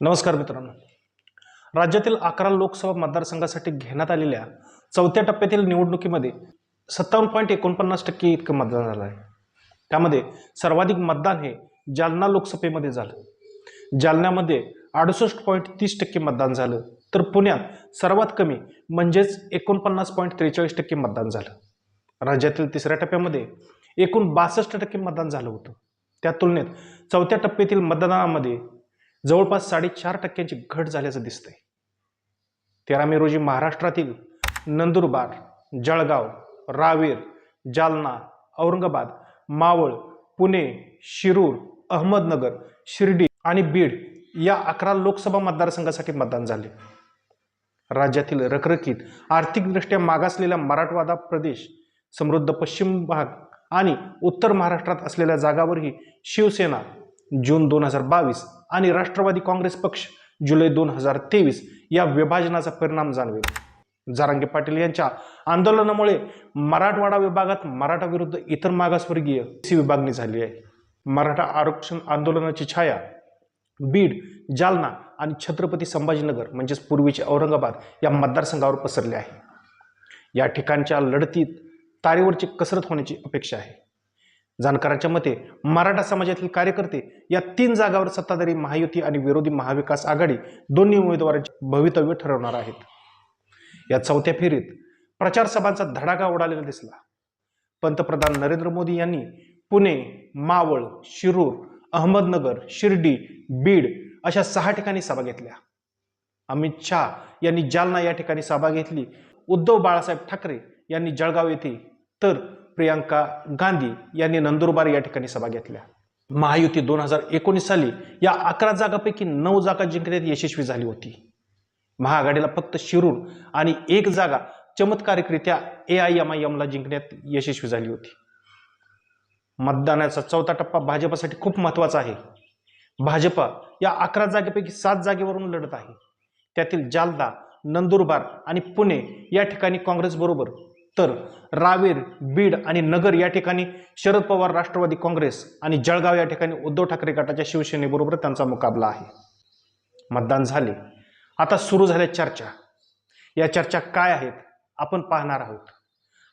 नमस्कार मित्रांनो. राज्यातील अकरा लोकसभा मतदारसंघासाठी घेण्यात आलेल्या चौथ्या टप्प्यातील निवडणुकीमध्ये सत्तावन्न पॉईंट एकोणपन्नास टक्के इतकं मतदान झालं आहे. त्यामध्ये सर्वाधिक मतदान हे जालना लोकसभेमध्ये झालं. जालन्यामध्ये अडुसष्ट पॉईंट तीस टक्के मतदान झालं. तर पुण्यात सर्वात कमी म्हणजेच एकोणपन्नास पॉईंट त्रेचाळीस टक्के मतदान झालं. राज्यातील तिसऱ्या टप्प्यामध्ये एकूण बासष्ट टक्के मतदान झालं होतं. त्या तुलनेत चौथ्या टप्प्यातील मतदानामध्ये जवळपास साडेचार टक्क्यांची घट झाल्याचं दिसतंय. तेरा मे रोजी महाराष्ट्रातील नंदुरबार जळगाव रावेर जालना औरंगाबाद मावळ पुणे शिरूर अहमदनगर शिर्डी आणि बीड या अकरा लोकसभा मतदारसंघासाठी मतदान झाले. राज्यातील रखरखीत आर्थिकदृष्ट्या मागासलेला मराठवाडा प्रदेश समृद्ध पश्चिम भाग आणि उत्तर महाराष्ट्रात असलेल्या जागावरही शिवसेना जून दोन हजार बावीस आणि राष्ट्रवादी काँग्रेस पक्ष जुलै दोन हजार तेवीस या विभाजनाचा परिणाम जाणवेल. जारांगे पाटील यांच्या आंदोलनामुळे मराठवाडा विभागात मराठा विरुद्ध इतर मागासवर्गीय सी विभागणी झाली आहे. मराठा आरक्षण आंदोलनाची छाया बीड जालना आणि छत्रपती संभाजीनगर म्हणजेच पूर्वीचे औरंगाबाद या मतदारसंघावर पसरले आहे. या ठिकाणच्या लढतीत तारेवरची कसरत होण्याची अपेक्षा आहे. जाणकारांच्या मते मराठा समाजातील कार्यकर्ते या तीन जागावर सत्ताधारी महायुती आणि विरोधी महाविकास आघाडी दोन्ही उमेदवारांचे भवितव्य ठरवणार आहेत. या चौथ्या फेरीत प्रचार सभांचा धडाका उडालेला दिसला. पंतप्रधान नरेंद्र मोदी यांनी पुणे मावळ शिरूर अहमदनगर शिर्डी बीड अशा सहा ठिकाणी सभा घेतल्या. अमित शहा यांनी जालना या ठिकाणी सभा घेतली. उद्धव बाळासाहेब ठाकरे यांनी जळगाव येथे. तर प्रियांका गांधी यांनी नंदुरबार या ठिकाणी सभा घेतल्या. महायुती दोन हजार एकोणीस साली या अकरा जागापैकी नऊ जागा जिंकण्यात यशस्वी झाली होती. महाआघाडीला फक्त शिरूर आणि एक जागा चमत्कारिकरित्या ए आय एम आय एमला जिंकण्यात यशस्वी झाली होती. मतदानाचा चौथा टप्पा भाजपसाठी खूप महत्त्वाचा आहे. भाजप या अकरा जागेपैकी सात जागेवरून लढत आहे. त्यातील जालदा नंदुरबार आणि पुणे या ठिकाणी काँग्रेसबरोबर तर रावेर बीड आणि नगर या ठिकाणी शरद पवार राष्ट्रवादी काँग्रेस आणि जळगाव या ठिकाणी उद्धव ठाकरे गटाच्या शिवसेनेबरोबर त्यांचा मुकाबला आहे. मतदान झाले. आता सुरू झाल्या चर्चा. या चर्चा काय आहेत आपण पाहणार आहोत.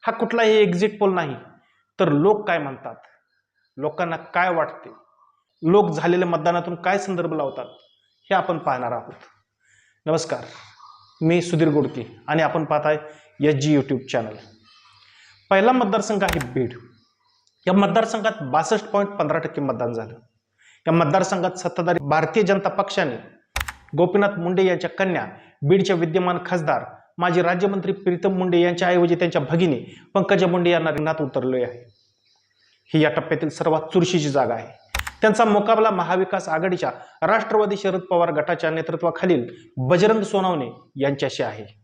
हा कुठलाही एक्झिट पोल नाही तर लोक काय म्हणतात? लोकांना काय वाटते? लोक झालेल्या मतदानातून काय संदर्भ लावतात? हे आपण पाहणार आहोत. नमस्कार. मी सुधीर गोडके आणि आपण पाहताय एच जी यूट्यूब चॅनल पहिला मतदारसंघ आहे बीड. या मतदारसंघात बासष्ट पॉईंट पंधरा टक्के मतदान झालं. या मतदारसंघात सत्ताधारी भारतीय जनता पक्षाने गोपीनाथ मुंडे यांच्या कन्या बीडच्या विद्यमान खासदार माजी राज्यमंत्री प्रीतम मुंडे यांच्याऐवजी त्यांच्या भगिनी पंकजा मुंडे यांना रिंगणात उतरले आहे. ही या टप्प्यातील सर्वात चुरशीची जागा आहे. त्यांचा मुकाबला महाविकास आघाडीच्या राष्ट्रवादी शरद पवार गटाच्या नेतृत्वाखालील बजरंग सोनावणे यांच्याशी आहे.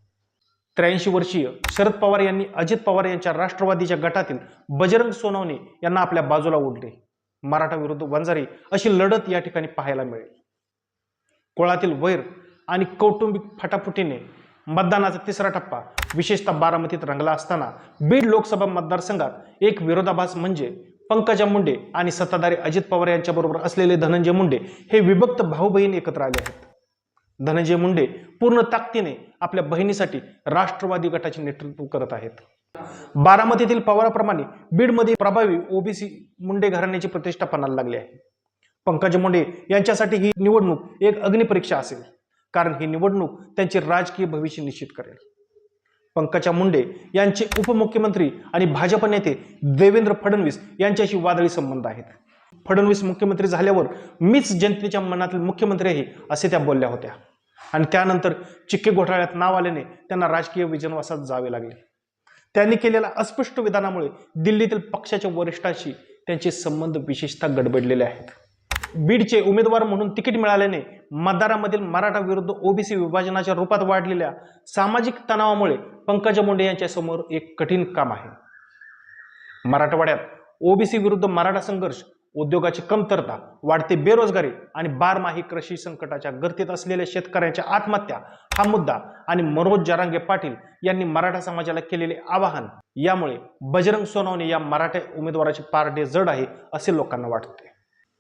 त्र्याऐंशी वर्षीय शरद पवार यांनी अजित पवार यांच्या राष्ट्रवादीच्या गटातील बजरंग सोनवणे यांना आपल्या बाजूला ओढले. मराठा विरुद्ध वंजारी अशी लढत या ठिकाणी पाहायला मिळेल. कुळातील वैर आणि कौटुंबिक फटाफुटीने मतदानाचा तिसरा टप्पा विशेषतः बारामतीत रंगला असताना बीड लोकसभा मतदारसंघात एक विरोधाभास म्हणजे पंकजा मुंडे आणि सत्ताधारी अजित पवार यांच्याबरोबर असलेले धनंजय मुंडे हे विभक्त भाऊ बहीण एकत्र आले आहेत. धनंजय मुंडे पूर्ण ताकदीने आपल्या बहिणीसाठी राष्ट्रवादी गटाचे नेतृत्व करत आहेत. बारामतीतील पवाराप्रमाणे बीडमध्ये प्रभावी ओबीसी मुंडे घराण्याची प्रतिष्ठा पणाला लागली आहे. पंकज मुंडे यांच्यासाठी ही निवडणूक एक अग्निपरीक्षा असेल कारण ही निवडणूक त्यांचे राजकीय भविष्य निश्चित करेल. पंकजा मुंडे यांचे उपमुख्यमंत्री आणि भाजप नेते देवेंद्र फडणवीस यांच्याशी वादळी संबंध आहेत. फडणवीस मुख्यमंत्री झाल्यावर मीच जनतेच्या मनातील मुख्यमंत्री आहे असे त्या बोलल्या होत्या. आणि त्यानंतर चिक्के घोटाळ्यात नाव आल्याने त्यांना राजकीय विजनवासात जावे लागले. त्यांनी केलेल्या अस्पष्ट विधानामुळे दिल्लीतील पक्षाच्या वरिष्ठांशी त्यांचे संबंध विशेषतः गडबडलेले आहेत. बीडचे उमेदवार म्हणून तिकीट मिळाल्याने मतदारामधील मराठा विरुद्ध ओबीसी विभाजनाच्या रूपात वाढलेल्या सामाजिक तणावामुळे पंकजा मुंडे यांच्या समोर एक कठीण काम आहे. मराठवाड्यात ओबीसी विरुद्ध मराठा संघर्ष उद्योगाची कमतरता वाढते बेरोजगारी आणि बारमाही कृषी संकटाच्या गर्दीत असलेल्या शेतकऱ्यांच्या आत्महत्या हा मुद्दा आणि मनोज जरांगे पाटील यांनी मराठा समाजाला केलेले आवाहन यामुळे बजरंग सोनवणे या मराठा उमेदवाराचे पारडे जड आहे असे लोकांना वाटते.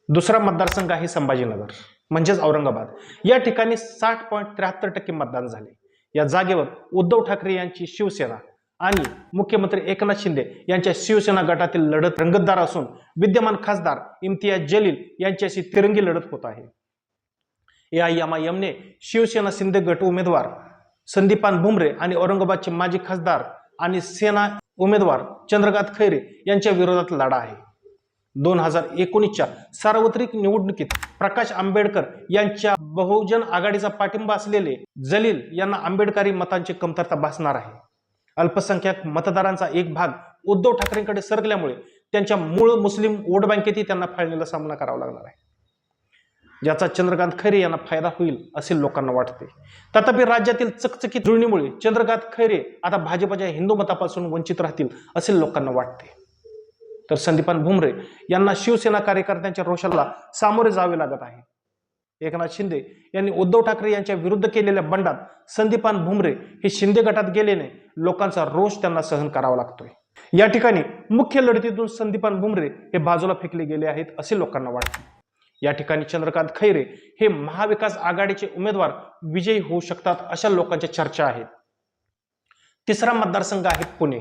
दुसरा मतदारसंघ आहे संभाजीनगर म्हणजेच औरंगाबाद. या ठिकाणी साठ पॉईंट त्र्याहत्तर टक्के मतदान झाले. या जागेवर उद्धव ठाकरे यांची शिवसेना आणि मुख्यमंत्री एकनाथ शिंदे यांच्या शिवसेना गटातील लढत रंगतदार असून विद्यमान खासदार इम्तियाज जलील यांच्याशी तिरंगी लढत होत आहे. एआयएमआयएमने शिवसेना शिंदे गट उमेदवार संदीपान भुमरे आणि औरंगाबादचे माजी खासदार आणि सेना उमेदवार चंद्रकांत खैरे यांच्या विरोधात लढा आहे. दोन हजार एकोणीसच्या सार्वत्रिक निवडणुकीत प्रकाश आंबेडकर यांच्या बहुजन आघाडीचा पाठिंबा असलेले जलील यांना आंबेडकरी मतांची कमतरता भासणार आहे. अल्पसंख्याक मतदारांचा एक भाग उद्धव ठाकरेंकडे सरकल्यामुळे त्यांच्या मूळ मुस्लिम वोट बँकेतही त्यांना फाळणीला सामना करावा लागणार आहे. ज्याचा चंद्रकांत खैरे यांना फायदा होईल असे लोकांना वाटते. तथापि राज्यातील चकचकीत जुळणीमुळे चंद्रकांत खैरे आता भाजपच्या हिंदू मतापासून वंचित राहतील असे लोकांना वाटते. तर संदीपान भुमरे यांना शिवसेना कार्यकर्त्यांच्या रोषाला सामोरे जावे लागत आहे. एकनाथ शिंदे यांनी उद्धव ठाकरे यांच्या विरुद्ध केलेल्या बंडात संदीपान भुमरे हे शिंदे गटात गेल्याने लोकांचा रोष त्यांना सहन करावा लागतोय. या ठिकाणी मुख्य लढतीतून संदीपान भुमरे हे बाजूला फेकले गेले आहेत असे लोकांना वाटते. या ठिकाणी चंद्रकांत खैरे हे महाविकास आघाडीचे उमेदवार विजयी होऊ शकतात अशा लोकांच्या चर्चा आहेत. तिसरा मतदारसंघ आहे पुणे.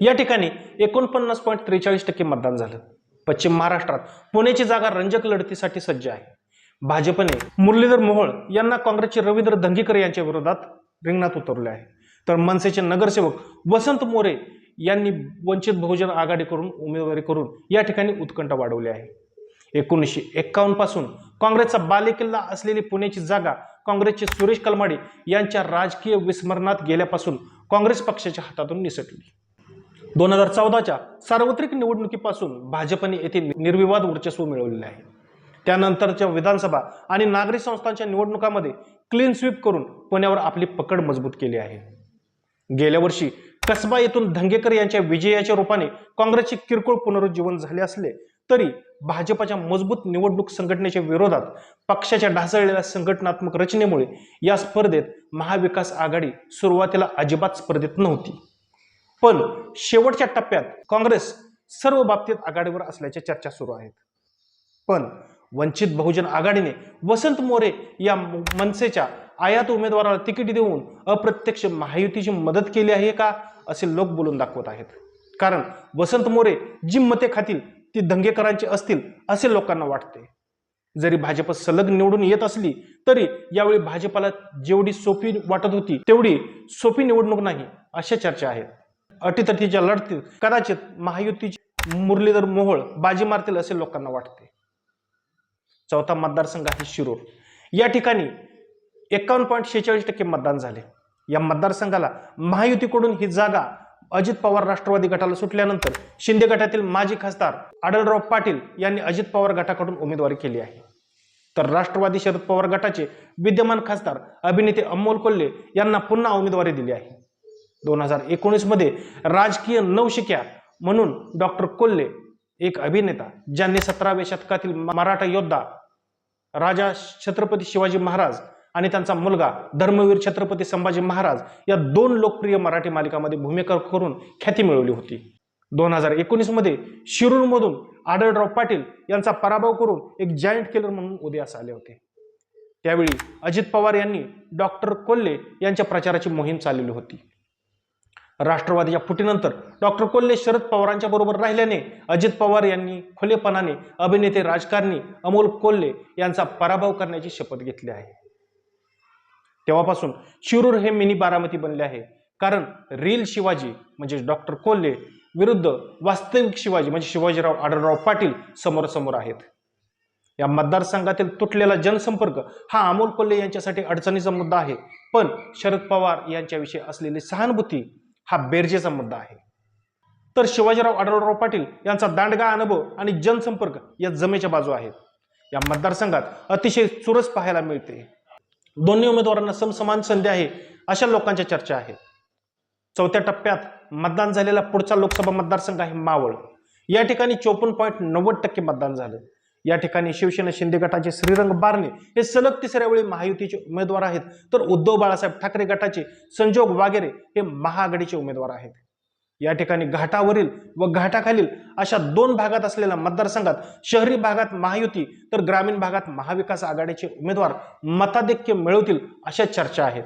या ठिकाणी एकोणपन्नास पॉईंट त्रेचाळीस टक्के मतदान झालं. पश्चिम महाराष्ट्रात पुण्याची जागा रंजक लढतीसाठी सज्ज आहे. भाजपने मुरलीधर मोहोळ यांना काँग्रेसचे रवींद्र धंगेकर यांच्या विरोधात रिंगणात उतरले आहे. तर मनसेचे नगरसेवक वसंत मोरे यांनी वंचित बहुजन आघाडी करून उमेदवारी करून या ठिकाणी उत्कंठा वाढवली आहे. एकोणीसशे एक्कावन्नपासून काँग्रेसचा बालेकिल्ला असलेली पुण्याची जागा काँग्रेसचे सुरेश कलमाडी यांच्या राजकीय विस्मरणात गेल्यापासून काँग्रेस पक्षाच्या हातातून निसटली. दोन हजार चौदाच्या सार्वत्रिक निवडणुकीपासून भाजपने येथे निर्विवाद वर्चस्व मिळवलेले आहे. त्यानंतरच्या विधानसभा आणि नागरी संस्थांच्या निवडणुकामध्ये क्लीन स्वीप करून पुण्यावर आपली पकड मजबूत केली आहे. गेल्या वर्षी कसबा येथून धंगेकर यांच्या विजयाच्या रूपाने काँग्रेसचे किरकोळ पुनरुज्जीवन झाले असले तरी भाजपच्या मजबूत निवडणूक संघटनेच्या विरोधात पक्षाच्या ढासळलेल्या संघटनात्मक रचनेमुळे या स्पर्धेत महाविकास आघाडी सुरुवातीला अजिबात स्पर्धेत नव्हती. पण शेवटच्या टप्प्यात काँग्रेस सर्व बाबतीत आघाडीवर असल्याच्या चर्चा सुरू आहेत. पण वंचित बहुजन आघाडीने वसंत मोरे या मनसेच्या आयात उमेदवाराला तिकीट देऊन अप्रत्यक्ष महायुतीची मदत केली आहे का असे लोक बोलून दाखवत आहेत. कारण वसंत मोरे जी मते खातील ती दंगेकरांची असतील असे लोकांना वाटते. जरी भाजप सलग निवडून येत असली तरी यावेळी भाजपला जेवढी सोपी वाटत होती तेवढी सोपी निवडणूक नाही अशा चर्चा आहेत. अटीतटीच्या लढतीत कदाचित महायुतीची मुरलीधर मोहोळ बाजी मारतील असे लोकांना वाटते. चौथा मतदारसंघ आहे शिरूर. या ठिकाणी एकावन्न पॉईंट शेहेचाळीस टक्के मतदान झाले. या मतदारसंघाला महायुतीकडून ही जागा अजित पवार राष्ट्रवादी गटाला सुटल्यानंतर शिंदे गटातील माजी खासदार आडलराव पाटील यांनी अजित पवार गटाकडून उमेदवारी केली आहे. तर राष्ट्रवादी शरद पवार गटाचे विद्यमान खासदार अभिनेते अमोल कोल्हे यांना पुन्हा उमेदवारी दिली आहे. दोन हजार एकोणीसमध्ये राजकीय नवशिक्या म्हणून डॉक्टर कोल्हे एक अभिनेता ज्यांनी सतराव्या शतकातील मराठा योद्धा राजा छत्रपती शिवाजी महाराज आणि त्यांचा मुलगा धर्मवीर छत्रपती संभाजी महाराज या दोन लोकप्रिय मराठी मालिकामध्ये भूमिका करून ख्याती मिळवली होती. दोन हजार एकोणीसमध्ये शिरूरमधून आढळराव पाटील यांचा पराभव करून एक जायंट किलर म्हणून उदयास आले होते. त्यावेळी अजित पवार यांनी डॉक्टर कोल्हे यांच्या प्रचाराची मोहीम चालवली होती. राष्ट्रवादीच्या फुटीनंतर डॉक्टर कोल्हे शरद पवारांच्या बरोबर राहिल्याने अजित पवार यांनी खुलेपणाने अभिनेते राजकारणी अमोल कोल्हे यांचा पराभव करण्याची शपथ घेतली आहे. तेव्हापासून शिरूर हे मिनी बारामती बनले आहे. कारण रील शिवाजी म्हणजे डॉक्टर कोल्हे विरुद्ध वास्तविक शिवाजी म्हणजे शिवाजीराव आढळराव पाटील समोरासमोर आहेत. या मतदारसंघातील तुटलेला जनसंपर्क हा अमोल कोल्हे यांच्यासाठी अडचणीचा मुद्दा आहे. पण शरद पवार यांच्याविषयी असलेली सहानुभूती हा बेरजेचा मुद्दा आहे. तर शिवाजीराव आढळराव पाटील यांचा दांडगा अनुभव आणि जनसंपर्क या जमेच्या बाजू आहेत. या मतदारसंघात अतिशय चुरस पाहायला मिळते. दोन्ही उमेदवारांना समसमान संधी आहे अशा लोकांच्या चर्चा आहेत. चौथ्या टप्प्यात मतदान झालेला पुढचा लोकसभा मतदारसंघ आहे मावळ. या ठिकाणी चोपन्न पॉईंट नव्वद टक्के मतदान झालं. या ठिकाणी शिवसेना शिंदे गटाचे श्रीरंग बारणे हे सलग तिसऱ्या वेळी महायुतीचे उमेदवार आहेत. तर उद्धव बाळासाहेब ठाकरे गटाचे संजोग वागेरे हे महाआघाडीचे उमेदवार आहेत. या ठिकाणी घाटावरील व घाटाखालील अशा दोन भागात असलेल्या मतदारसंघात शहरी भागात महायुती तर ग्रामीण भागात महाविकास आघाडीचे उमेदवार मताधिक्य मिळवतील अशा चर्चा आहेत.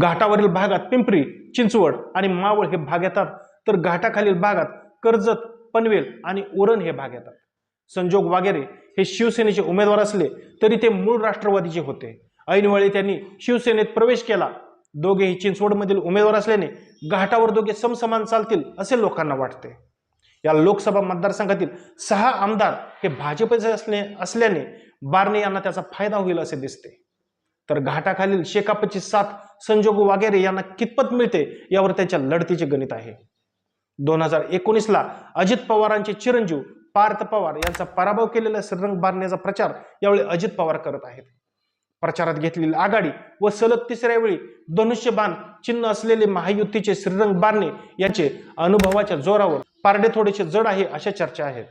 घाटावरील भागात पिंपरी चिंचवड आणि मावळ हे भाग येतात. तर घाटाखालील भागात कर्जत पनवेल आणि उरण हे भाग येतात. संजोग वागेरे हे शिवसेनेचे उमेदवार असले तरी ते मूळ राष्ट्रवादीचे होते. ऐनवेळी त्यांनी शिवसेनेत प्रवेश केला. दोघेही चिंचवडमधील उमेदवार असल्याने घाटावर दोघे समसमान चालतील असे लोकांना वाटते. या लोकसभा मतदारसंघातील सहा आमदार हे भाजपचे असले असल्याने बारणे यांना त्याचा फायदा होईल असे दिसते. तर घाटाखालील शेकापची साथ संजोग वागेरे यांना कितपत मिळते यावर त्याच्या लढतीचे गणित आहे. दोन हजार एकोणीसला अजित पवारांचे चिरंजीव पार्थ पवार यांचा पराभव केलेला श्रीरंग बांधण्याचा प्रचार यावेळी अजित पवार करत आहेत. प्रचारात घेतलेली आघाडी व सलग तिसऱ्या वेळी धनुष्यबाण चिन्ह असलेले महायुतीचे श्रीरंग बारणे यांचे अनुभवाच्या जोरावर पारडे थोडेसे जड आहे अशा चर्चा आहेत.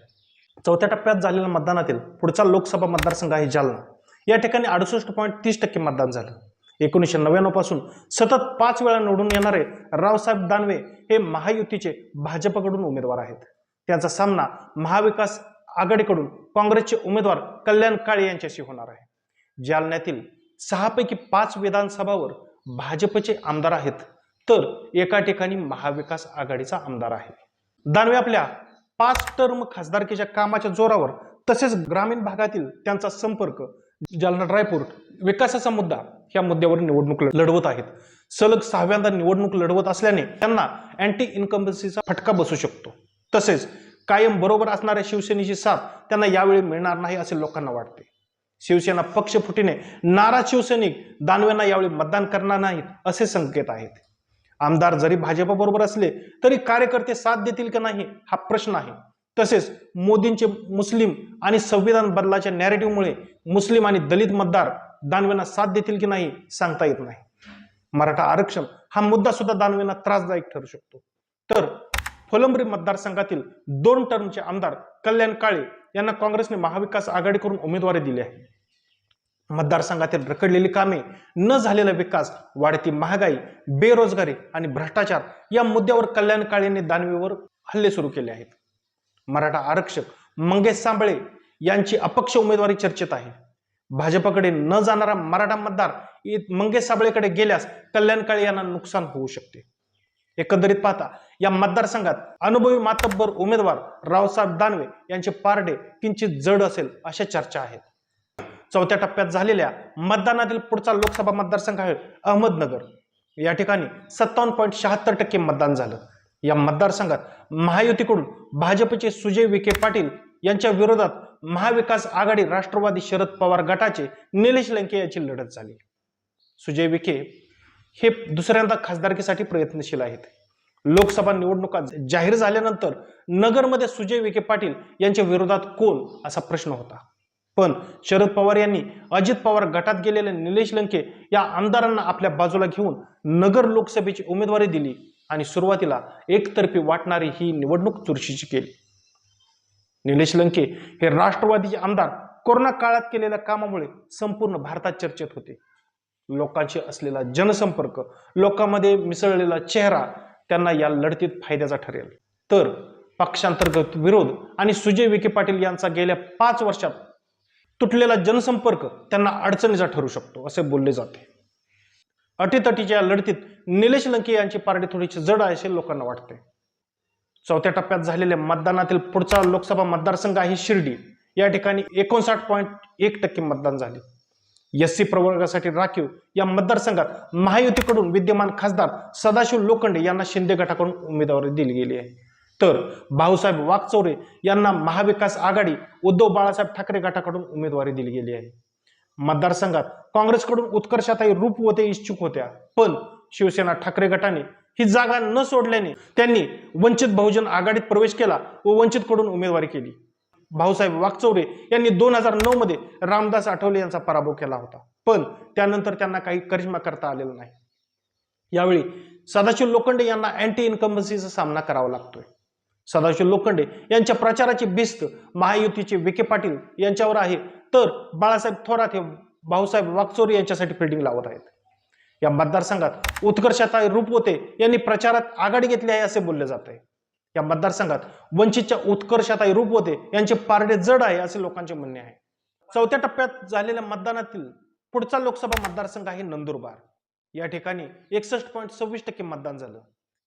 चौथ्या टप्प्यात झालेल्या मतदानातील पुढचा लोकसभा मतदारसंघ आहे जालना. या ठिकाणी अडुसष्ट पॉईंट तीस टक्के मतदान झालं. एकोणीसशे नव्याण्णवपासून सतत पाच वेळा निवडून येणारे रावसाहेब दानवे हे महायुतीचे भाजपकडून उमेदवार आहेत. त्यांचा सामना महाविकास आघाडीकडून काँग्रेसचे उमेदवार कल्याण काळे यांच्याशी होणार आहे. जालन्यातील सहापैकी पाच विधानसभावर भाजपचे आमदार आहेत. तर एका ठिकाणी महाविकास आघाडीचा आमदार आहे. दानवे आपल्या पाच टर्म खासदारकीच्या कामाच्या जोरावर तसेच ग्रामीण भागातील त्यांचा संपर्क जालना रायपूर विकासाचा मुद्दा ह्या मुद्द्यावर निवडणूक लढवत आहेत. सलग सहाव्यांदा निवडणूक लढवत असल्याने त्यांना अँटी इन्कम्बन्सीचा फटका बसू शकतो. तसेच कायम बरोबर असणाऱ्या शिवसेनेची साथ त्यांना यावेळी मिळणार नाही असे लोकांना वाटते. शिवसेना पक्षफुटीने नाराज शिवसैनिक दानवेंना यावेळी मतदान करणार नाहीत असे संकेत आहेत. आमदार जरी भाजपबरोबर असले तरी कार्यकर्ते साथ देतील का नाही हा प्रश्न आहे. तसेच मोदींचे मुस्लिम आणि संविधान बदलाच्या नॅरेटिव्हमुळे मुस्लिम आणि दलित मतदार दानवेंना साथ देतील की नाही सांगता येत नाही. मराठा आरक्षण हा मुद्दा सुद्धा दानवेंना त्रासदायक ठरू शकतो. तर फुलंब्री मतदारसंघातील दोन टर्मचे आमदार कल्याण काळे यांना काँग्रेसने महाविकास आघाडीकडून उमेदवारी दिली आहे. मतदारसंघातील रखडलेली कामे न झालेला विकास वाढती महागाई बेरोजगारी आणि भ्रष्टाचार या मुद्द्यावर कल्याण काळेंनी दानवेवर हल्ले सुरू केले आहेत. मराठा आरक्षक मंगेश सांबळे यांची अपक्ष उमेदवारी चर्चेत आहे. भाजपकडे न जाणारा मराठा मतदार मंगेश साबळेकडे गेल्यास कल्याण काळे यांना नुकसान होऊ शकते. एकंदरीत पाहता या मतदारसंघात अनुभवी मातब्बर उमेदवार रावसाहेब दानवे यांचे पारडे किंचित जड असेल अशा चर्चा आहेत. चौथ्या टप्प्यात झालेल्या मतदानातील पुढचा लोकसभा मतदारसंघ आहे अहमदनगर. या ठिकाणी सत्तावन्न पॉईंट शहात्तर टक्के मतदान झालं. या मतदारसंघात महायुतीकडून भाजपचे सुजय विखे पाटील यांच्या विरोधात महाविकास आघाडी राष्ट्रवादी शरद पवार गटाचे निलेश लंके यांची लढत झाली. सुजय विखे हे दुसऱ्यांदा खासदारकीसाठी प्रयत्नशील आहेत. लोकसभा निवडणुका जाहीर झाल्यानंतर नगरमध्ये सुजय विखे पाटील यांच्या विरोधात कोण असा प्रश्न होता? पण शरद पवार यांनी अजित पवार गटात गेलेले निलेश लंके या आमदारांना आपल्या बाजूला घेऊन नगर लोकसभेची उमेदवारी दिली आणि सुरुवातीला एकतर्फी वाटणारी ही निवडणूक चुरशीची केली. निलेश लंके हे राष्ट्रवादीचे आमदार. कोरोना काळात केलेल्या कामामुळे संपूर्ण भारतात चर्चेत होते. लोकांशी असलेला जनसंपर्क लोकांमध्ये मिसळलेला चेहरा त्यांना या लढतीत फायद्याचा ठरेल. तर पक्षांतर्गत विरोध आणि सुजय विखे पाटील यांचा गेल्या पाच वर्षात तुटलेला जनसंपर्क त्यांना अडचणीचा ठरू शकतो असे बोलले जाते. अटीतटीच्या लढतीत निलेश लंके यांची पार्टी थोडीशी जड आहे असे लोकांना वाटते. चौथ्या टप्प्यात झालेल्या मतदानातील पुढचा लोकसभा मतदारसंघ आहे शिर्डी. या ठिकाणी एकोणसाठ पॉईंट एक टक्के मतदान झाले. एस सी प्रवर्गासाठी राखीव या मतदारसंघात महायुतीकडून विद्यमान खासदार सदाशिव लोखंडे यांना शिंदे गटाकडून उमेदवारी दिली गेली आहे. तर भाऊसाहेब वाघचौरे यांना महाविकास आघाडी उद्धव बाळासाहेब ठाकरे गटाकडून उमेदवारी दिली गेली आहे. मतदारसंघात काँग्रेसकडून उत्कर्षाताई रूपवते इच्छुक होत्या पण शिवसेना ठाकरे गटाने ही जागा न सोडल्याने त्यांनी वंचित बहुजन आघाडीत प्रवेश केला व वंचितकडून उमेदवारी केली. भाऊसाहेब वाकचौरे यांनी दोन हजार नऊ मध्ये रामदास आठवले यांचा पराभव केला होता. पण त्यानंतर त्यांना काही करिश्मा करता आलेला नाही. यावेळी सदाशिव लोखंडे यांना अँटी इन्कम्बन्सीचा सामना करावा लागतोय. सदाशिव लोखंडे यांच्या प्रचाराची भिस्त महायुतीचे विखे पाटील यांच्यावर आहे. तर बाळासाहेब थोरात हे भाऊसाहेब वागचोरे यांच्यासाठी फिल्डिंग लावत आहेत. या मतदारसंघात उत्कर्षाताई रूपवते यांनी प्रचारात आघाडी घेतली आहे असे बोलले जात आहे. या मतदारसंघात वंचितच्या उत्कर्षाताई रूपवते यांचे पारडे जड आहे असे लोकांचे म्हणणे आहे. चौथ्या टप्प्यात झालेल्या मतदानातील पुढचा लोकसभा मतदारसंघ आहे नंदुरबार. या ठिकाणी एकसष्ट पॉईंट सव्वीस टक्के मतदान झालं.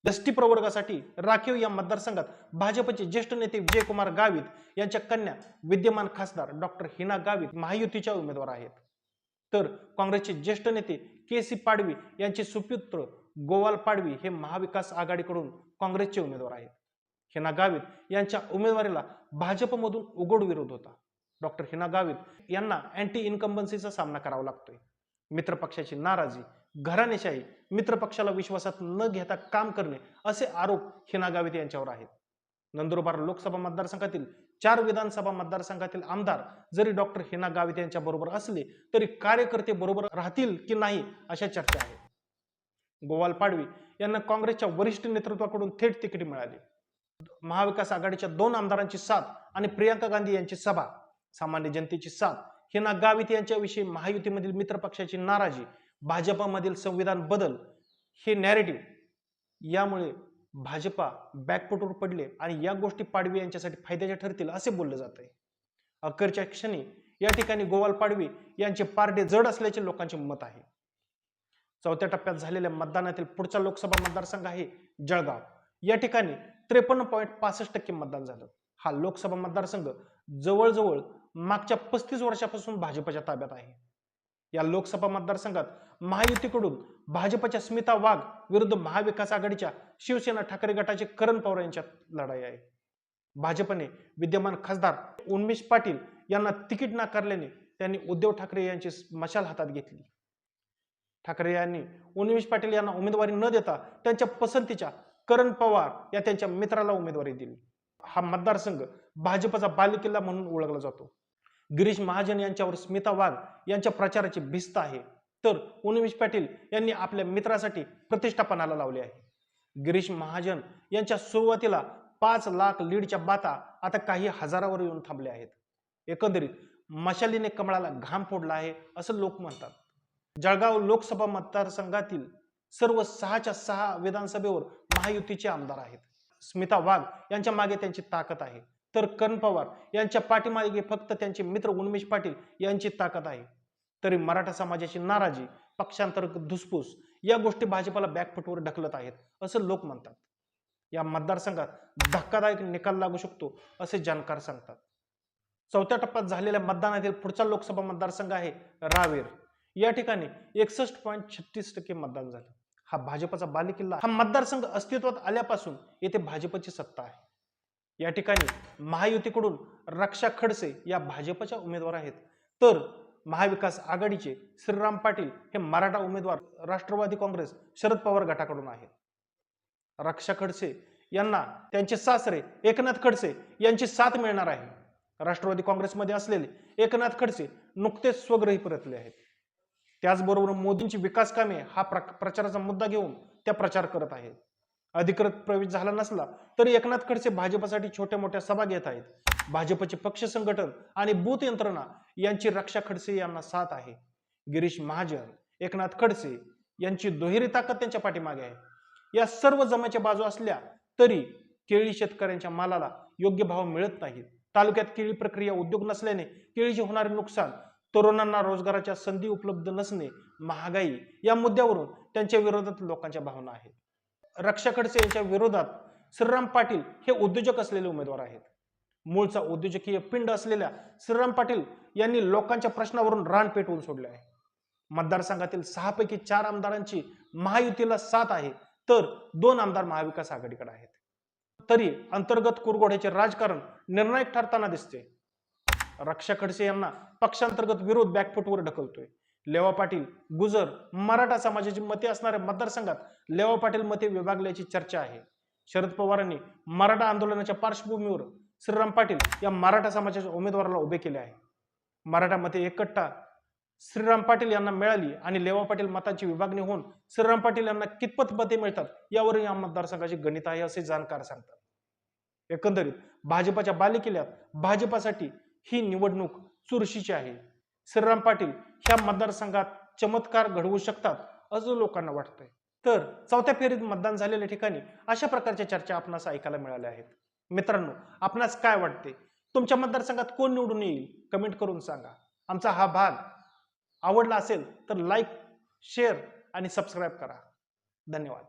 एस टी प्रवर्गासाठी राखीव या मतदारसंघात भाजपचे ज्येष्ठ नेते विजयकुमार गावित यांच्या कन्या विद्यमान खासदार डॉक्टर हिना गावित महायुतीच्या उमेदवार आहेत. तर काँग्रेसचे ज्येष्ठ नेते के सी पाडवी यांचे सुपुत्र गोवाल पाडवी हे महाविकास आघाडीकडून काँग्रेसचे उमेदवार आहेत. हिना गावित यांच्या उमेदवारीला भाजपमधून उघड विरोध होता. डॉक्टर हिना गावित यांना अँटी इन्कम्बन्सीचा सामना करावा लागतोय. मित्रपक्षाची नाराजी घराणेशाही मित्रपक्षाला विश्वासात न घेता काम करणे असे आरोप हिना गावित यांच्यावर आहेत. नंदुरबार लोकसभा मतदारसंघातील चार विधानसभा मतदारसंघातील आमदार जरी डॉक्टर हिना गावित यांच्या बरोबर असले तरी कार्यकर्ते बरोबर राहतील की नाही अशा चर्चा आहेत. गोवाल पाडवी यांना काँग्रेसच्या वरिष्ठ नेतृत्वाकडून थेट तिकीट मिळाली. महाविकास आघाडीच्या दोन आमदारांची साथ आणि प्रियंका गांधी यांची सभा सामान्य जनतेची साथ. हिना गावित यांच्याविषयी महायुतीमधील मित्रपक्षाची नाराजी भाजपामधील संविधान बदल हे नॅरेटिव्ह यामुळे भाजपा बॅकफुटवर पडले आणि या गोष्टी पाडवी यांच्यासाठी फायद्याच्या ठरतील असे बोलले जात. आहे अखेरच्या क्षणी या ठिकाणी गोवाल पाडवी यांचे पारडे जड असल्याचे लोकांचे मत आहे. चौथ्या टप्प्यात झालेल्या मतदानातील पुढचा लोकसभा मतदारसंघ आहे जळगाव. या ठिकाणी त्रेपन्न पॉईंट पासष्ट टक्के मतदान झालं. हा लोकसभा मतदारसंघ जवळजवळ मागच्या पस्तीस वर्षापासून भाजपच्या ताब्यात आहे. या लोकसभा मतदारसंघात महायुतीकडून भाजपच्या स्मिता वाघ विरुद्ध महाविकास आघाडीच्या शिवसेना ठाकरे गटाचे करण पवार यांच्यात लढाई आहे. भाजपने विद्यमान खासदार उन्मेष पाटील यांना तिकीट नाकारल्याने त्यांनी उद्धव ठाकरे यांची मशाल हातात घेतली. ठाकरे यांनी उन्मेष पाटील यांना उमेदवारी न देता त्यांच्या पसंतीच्या करण पवार या त्यांच्या मित्राला उमेदवारी दिली. हा मतदारसंघ भाजपचा बालेकिल्ला म्हणून ओळखला जातो. गिरीश महाजन यांच्यावर स्मिता वाघ यांच्या प्रचाराची भिस्त आहे. तर उन्मेष पाटील यांनी आपल्या मित्रासाठी प्रतिष्ठापनाला लावले आहे. गिरीश महाजन यांच्या सुरुवातीला पाच लाख लीडच्या बाता आता काही हजारावर येऊन थांबल्या आहेत. एकंदरीत मशालीने कमळाला घाम फोडला आहे असं लोक म्हणतात. जळगाव लोकसभा मतदारसंघातील सर्व सहाच्या सहा विधानसभेवर महायुतीचे आमदार आहेत. स्मिता वाघ यांच्या मागे त्यांची ताकद आहे. तर करण पवार यांच्या पाठीमागे फक्त त्यांचे मित्र उन्मेष पाटील यांची ताकद आहे. तरी मराठा समाजाची नाराजी पक्षांतर धुसफूस या गोष्टी भाजपला बॅकफुटवर ढकलत आहेत असं लोक म्हणतात. या मतदारसंघात धक्कादायक निकाल लागू शकतो असे जाणकार सांगतात. चौथ्या टप्प्यात झालेल्या मतदानातील पुढचा लोकसभा मतदारसंघ आहे रावेर. या ठिकाणी एकसष्ट पॉईंट छत्तीस टक्के मतदान झालं. हा भाजपचा बालेकिल्ला हा मतदारसंघ अस्तित्वात आल्यापासून येथे भाजपची सत्ता आहे. या ठिकाणी महायुतीकडून रक्षा खडसे या भाजपच्या उमेदवार आहेत. तर महाविकास आघाडीचे श्रीराम पाटील हे मराठा उमेदवार राष्ट्रवादी काँग्रेस शरद पवार गटाकडून आहेत. रक्षा खडसे यांना त्यांचे सासरे एकनाथ खडसे यांची साथ मिळणार आहे. राष्ट्रवादी काँग्रेसमध्ये असलेले एकनाथ खडसे नुकतेच स्वग्रही परतले आहेत. त्याचबरोबर मोदींची विकास कामे हा प्र प्रचाराचा मुद्दा घेऊन त्या प्रचार करत आहेत. अधिकृत प्रवेश झाला नसला तरी एकनाथ खडसे भाजपसाठी छोट्या मोठ्या सभा घेत आहेत. भाजपचे पक्ष संघटन आणि बूथ यंत्रणा यांची रक्षा खडसे यांना साथ आहे. गिरीश महाजन एकनाथ खडसे यांची दुहेरी ताकद त्यांच्या पाठीमागे आहे. या सर्व जमाच्या बाजू असल्या तरी केळी शेतकऱ्यांच्या मालाला योग्य भाव मिळत नाही तालुक्यात केळी प्रक्रिया उद्योग नसल्याने केळीचे होणारे नुकसान तरुणांना रोजगाराच्या संधी उपलब्ध नसणे महागाई या मुद्द्यावरून त्यांच्या विरोधात लोकांच्या भावना आहेत. रक्षा खडसे यांच्या विरोधात श्रीराम पाटील हे उद्योजक असलेले उमेदवार आहेत. मूळचा उद्योजकीय पिंड असलेल्या श्रीराम पाटील यांनी लोकांच्या प्रश्नावरून रान पेटवून सोडले आहे. मतदारसंघातील सहापैकी चार आमदारांची महायुतीला साथ आहे तर दोन आमदार महाविकास आघाडीकडे आहेत. तरी अंतर्गत कुरघोड्याचे राजकारण निर्णायक ठरताना दिसते. रक्षा खडसे यांना पक्षांतर्गत विरोध बॅकफुटवर ढकलतोय. लेवा पाटील गुजर मराठा समाजाची मते असणाऱ्या मतदारसंघात लेवा पाटील मते विभागल्याची चर्चा आहे. शरद पवारांनी मराठा आंदोलनाच्या पार्श्वभूमीवर श्रीराम पाटील या मराठा समाजाच्या उमेदवाराला उभे केले आहे. मराठा मते एकट्टा श्रीराम पाटील यांना मिळाली आणि लेवा पाटील मतांची विभागणी होऊन श्रीराम पाटील यांना कितपत मते मिळतात यावर या मतदारसंघाचे गणित आहे असे जाणकार सांगतात. एकंदरीत भाजपाच्या बालेकिल्ल्यात भाजपासाठी ही निवडणूक चुरशीची आहे. श्रीराम पाटील ह्या मतदारसंघात चमत्कार घडवू शकतात असं लोकांना वाटतंय. तर चौथ्या फेरीत मतदान झालेल्या ठिकाणी अशा प्रकारच्या चर्चा आपणास ऐकायला मिळाल्या आहेत. मित्रांनो आपणास काय वाटते तुमच्या मतदारसंघात कोण निवडून येईल? कमेंट करून सांगा. आमचा हा भाग आवडला असेल तर लाईक शेअर आणि सबस्क्राईब करा. धन्यवाद.